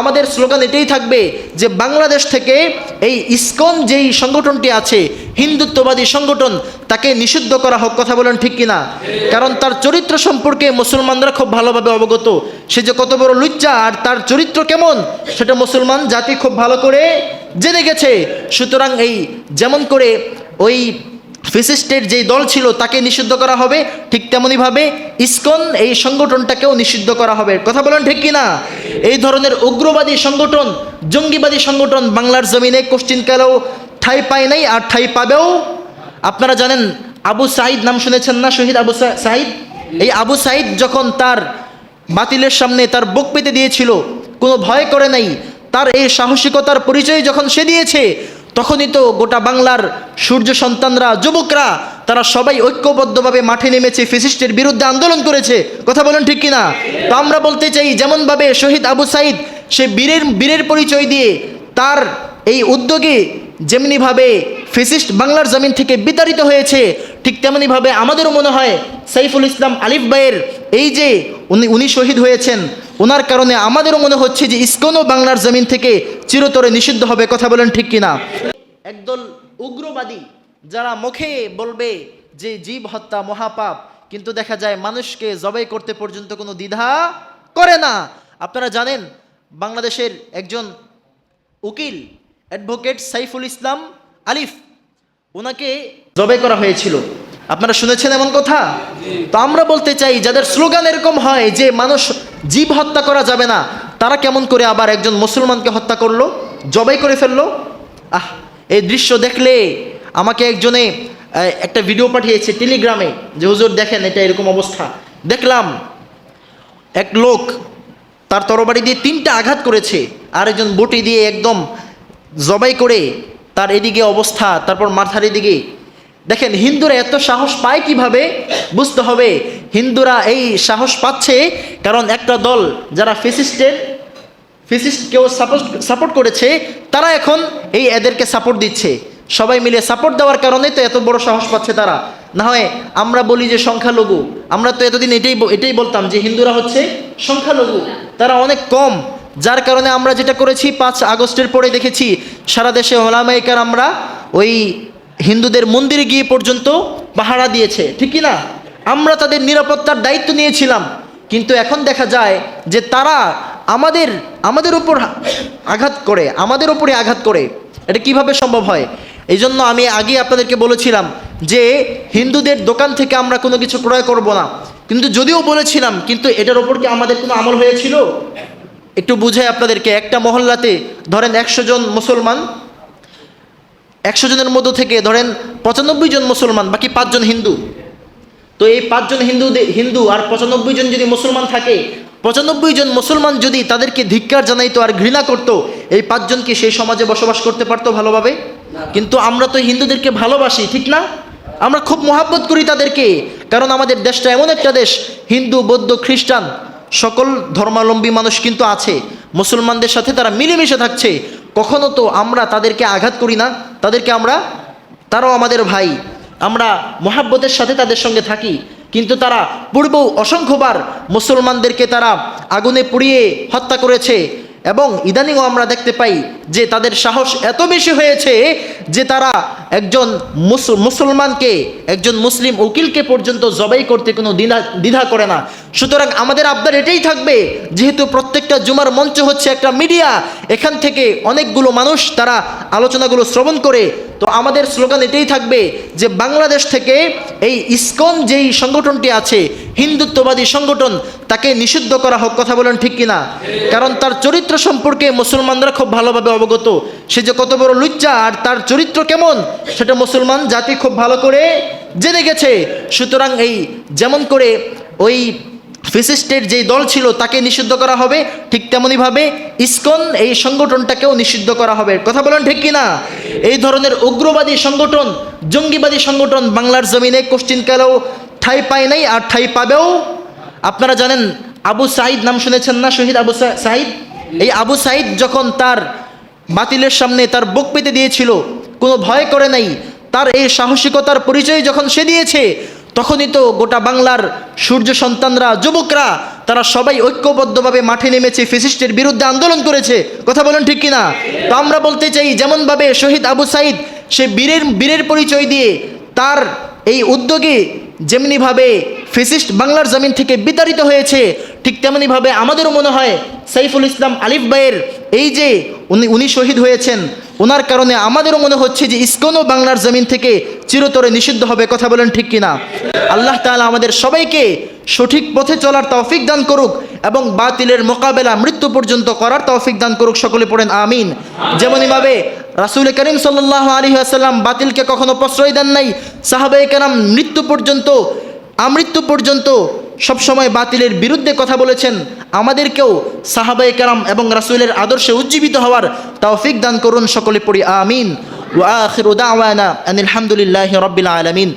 আমাদের স্লোগান এটাই থাকবে যে বাংলাদেশ থেকে এই ইসকন যেই সংগঠনটি আছে, হিন্দুত্ববাদী সংগঠন, তাকে নিষিদ্ধ করা হোক কথা বলেন ঠিক কিনা? কারণ তার চরিত্র সম্পর্কে মুসলমানরা খুব ভালোভাবে অবগত। সে যে কত বড় লুচ্চা, আর তার চরিত্র কেমন, সেটা মুসলমান জাতি খুব ভালো করে জেনে গেছে। সুতরাং এই যেমন করে ওই ফিসিস্টের যেই দল ছিল তাকে নিষিদ্ধ করা হবে, ঠিক তেমনইভাবে ইসকন এই সংগঠনটাকেও নিষিদ্ধ করা হবে। কথা বলেন ঠিক কিনা? এই ধরনের উগ্রবাদী সংগঠন, জঙ্গিবাদী সংগঠন বাংলার জমিনে কোশ্চিনকালেও ঠাই পায় নাই আর ঠাই পাবেও। আপনারা জানেন, আবু সাইদ নাম শুনেছেন না শহীদ আবু সাইদ এই আবু সাইদ যখন তার বাতিলের সামনে তার বুক পেতে দিয়েছিল, কোনো ভয় করে নাই, তার এই সাহসিকতার পরিচয় যখন সে দিয়েছে তখনই তো গোটা বাংলার সূর্য সন্তানরা, যুবকরা, তারা সবাই ঐক্যবদ্ধভাবে মাঠে নেমেছে, ফিসিস্টের বিরুদ্ধে আন্দোলন করেছে। কথা বলেন ঠিক কিনা? তো আমরা বলতে চাই, যেমনভাবে শহীদ আবু সাইদ, সে বীরের বীরের পরিচয় দিয়ে তার এই উদ্যোগে যেমনিভাবে ফিসিস্ট বাংলার জমিন থেকে বিতাড়িত হয়েছে, ঠিক তেমনিভাবে আমাদেরও মনে হয় সাইফুল ইসলাম আলিফ ভাইয়ের এই যে উনি উনি শহীদ হয়েছেন ওনার কারণে আমাদেরও মনে হচ্ছে যে ইস্কনও বাংলার জমিন থেকে চিরতরে নিষিদ্ধ হবে, কথা বলেন ঠিক কিনা? একদল উগ্রবাদী যারা মুখে বলবে যে জীব হত্যা মহাপাপ, কিন্তু দেখা যায় মানুষকে জবাই করতে পর্যন্ত কোনো দ্বিধা করে না। আপনারা জানেন, বাংলাদেশের একজন উকিল, অ্যাডভোকেট সাইফুল ইসলাম আলিফ ওনাকে জবাই করা হয়েছিল। আপনারা শুনেছেন এমন কথা? তো আমরা বলতে চাই, যাদের স্লোগান এরকম হয় যে মানুষ জীব হত্যা করা যাবে না, তারা কেমন করে আবার একজন মুসলমানকে হত্যা করল, জবাই করে ফেলল? আহ, এই দৃশ্য দেখলে আমাকে একজনে একটা ভিডিও পাঠিয়েছে টেলিগ্রামে যে হুজুর দেখেন এটা এরকম অবস্থা। দেখলাম, এক লোক তার তরবারি দিয়ে তিনটা আঘাত করেছে আর একজন বটি দিয়ে একদম জবাই করে তার এদিকে অবস্থা, তারপর মাথার এদিকে দেখেন, হিন্দুরা এত সাহস পায় কীভাবে? বুঝতে হবে, হিন্দুরা এই সাহস পাচ্ছে কারণ একটা দল যারা ফিসিস্টের ফিসিস্টকেও সাপোর্ট সাপোর্ট করেছে, তারা এখন এই এদেরকে সাপোর্ট দিচ্ছে। সবাই মিলে সাপোর্ট দেওয়ার কারণে তো এত বড় সাহস পাচ্ছে তারা। না হয় আমরা বলি যে সংখ্যালঘু। আমরা তো এতদিন এটাই এটাই বলতাম যে হিন্দুরা হচ্ছে সংখ্যালঘু। তারা অনেক কম। যার কারণে আমরা যেটা করেছি, পাঁচ আগস্টের পরে দেখেছি, সারা দেশে ওলামাইকার আমরা ওই হিন্দুদের মন্দিরে গিয়ে পর্যন্ত পাহারা দিয়েছে, ঠিক না আমরা তাদের নিরাপত্তার দায়িত্ব নিয়েছিলাম, কিন্তু এখন দেখা যায় যে তারা আমাদের আমাদের উপর আঘাত করে, আমাদের উপরে আঘাত করে। এটা কীভাবে সম্ভব হয়? এই জন্য আমি আগে আপনাদেরকে বলেছিলাম যে হিন্দুদের দোকান থেকে আমরা কোনো কিছু ক্রয় করব না। কিন্তু যদিও বলেছিলাম, কিন্তু এটার ওপর কি আমাদের কোনো আমল হয়েছিল? একটু বুঝাই আপনাদেরকে, একটা মহল্লাতে ধরেন একশো জন মুসলমান একশো জনের মধ্য থেকে ধরেন পঁচানব্বই জন মুসলমান বাকি পাঁচজন হিন্দু। তো এই পাঁচজন হিন্দু হিন্দু আর পঁচানব্বই জন যদি মুসলমান থাকে পঁচানব্বই জন মুসলমান যদি তাদেরকে ধিক্কার জানাইতো আর ঘৃণা করতো এই পাঁচজন কি সেই সমাজে বসবাস করতে পারতো ভালোভাবে? কিন্তু আমরা তো হিন্দুদেরকে ভালোবাসি ঠিক না? আমরা খুব মহাব্বত করি তাদেরকে কারণ আমাদের দেশটা এমন একটা দেশ হিন্দু বৌদ্ধ খ্রিস্টান সকল ধর্মাবলম্বী মানুষ কিন্তু আছে। মুসলমানদের সাথে তারা মিলেমিশে থাকছে। কখনো তো আমরা তাদেরকে আঘাত করি না। তাদেরকে আমরা, তারাও আমাদের ভাই। আমরা মহাব্বতের সাথে তাদের সঙ্গে থাকি। কিন্তু তারা পূর্বেও অসংখ্যবার মুসলমানদেরকে তারা আগুনে পুড়িয়ে হত্যা করেছে এবং ইদানিংও আমরা দেখতে পাই যে তাদের সাহস এত বেশি হয়েছে যে তারা একজন মুসলমানকে, একজন মুসলিম উকিলকে পর্যন্ত জবাই করতে কোনো দ্বিধা দ্বিধা করে না। সুতরাং আমাদের আবদার এটাই থাকবে, যেহেতু প্রত্যেকটা জুমার মঞ্চ হচ্ছে একটা মিডিয়া, এখান থেকে অনেকগুলো মানুষ তারা আলোচনাগুলো শ্রবণ করে। তো আমাদের স্লোগান এটাই থাকবে যে বাংলাদেশ থেকে এই ইসকন যেই সংগঠনটি আছে, হিন্দুত্ববাদী সংগঠন, তাকে নিষিদ্ধ করা হোক কথা বলেন ঠিক কিনা? কারণ তার চরিত্র সম্পর্কে মুসলমানরা খুব ভালোভাবে অবগত। সে যে কত বড় লুচ্চা, আর তার চরিত্র কেমন, সেটা মুসলমান জাতি খুব ভালো করে জেনে গেছে। সুতরাং এই যেমন করে ওই ফিসিস্টের যেই দল ছিল তাকে নিষিদ্ধ করা হবে, ঠিক তেমনইভাবে ইসকন এই সংগঠনটাকেও নিষিদ্ধ করা হবে। কথা বলেন ঠিক কিনা? এই ধরনের উগ্রবাদী সংগঠন, জঙ্গিবাদী সংগঠন বাংলার জমিনে কোশ্চিনকালেও ঠাই পায় নাই আর ঠাই পাবেও। আপনারা জানেন, আবু সাইদ নাম শুনেছেন না শহীদ আবু সা- সাইদ এই আবু সাইদ যখন তার বাতিলের সামনে তার বুক পেতে দিয়েছিল, কোনো ভয় করে নাই, তার এই সাহসিকতার পরিচয় যখন সে দিয়েছে তখনই তো গোটা বাংলার সূর্য সন্তানরা, যুবকরা, তারা সবাই ঐক্যবদ্ধভাবে মাঠে নেমেছে, ফেসিস্টের বিরুদ্ধে আন্দোলন করেছে। কথা বলেন ঠিক কিনা? তো আমরা বলতে চাই, যেমনভাবে শহীদ আবু সাইদ, সে বীরের বীরের পরিচয় দিয়ে তার এই উদ্যোগে যেমনিভাবে ফেসিস্ট বাংলার জমিন থেকে বিতাড়িত হয়েছে, ঠিক তেমনিভাবে আমাদেরও মনে হয় সাইফুল ইসলাম আলিফ ভাইয়ের এই যে উনি উনি শহীদ হয়েছেন, ওনার কারণে আমাদেরও মনে হচ্ছে যে ইস্কনও বাংলার জমিন থেকে চিরতরে নিষিদ্ধ হবে, কথা বলেন ঠিক কিনা? আল্লাহ তাআলা আমাদের সবাইকে সঠিক পথে চলার তৌফিক দান করুক এবং বাতিলের মোকাবেলা মৃত্যু পর্যন্ত করার তৌফিক দান করুক, সকলে পড়েন আমিন। যেমনইভাবে রাসুল করিম সাল্লাহ আলী আসাল্লাম বাতিলকে কখনো প্রশ্রয় দেন নাই সাহাবে কালাম মৃত্যু পর্যন্ত, আমৃত্যু পর্যন্ত সবসময় বাতিলের বিরুদ্ধে কথা বলেছেন। আমাদেরকেও সাহাবাই কালাম এবং রাসুলের আদর্শে উজ্জীবিত হওয়ার তৌফিক দান করুন, সকলে পড়ি আমিন। ওয়া আখিরু আলামিন।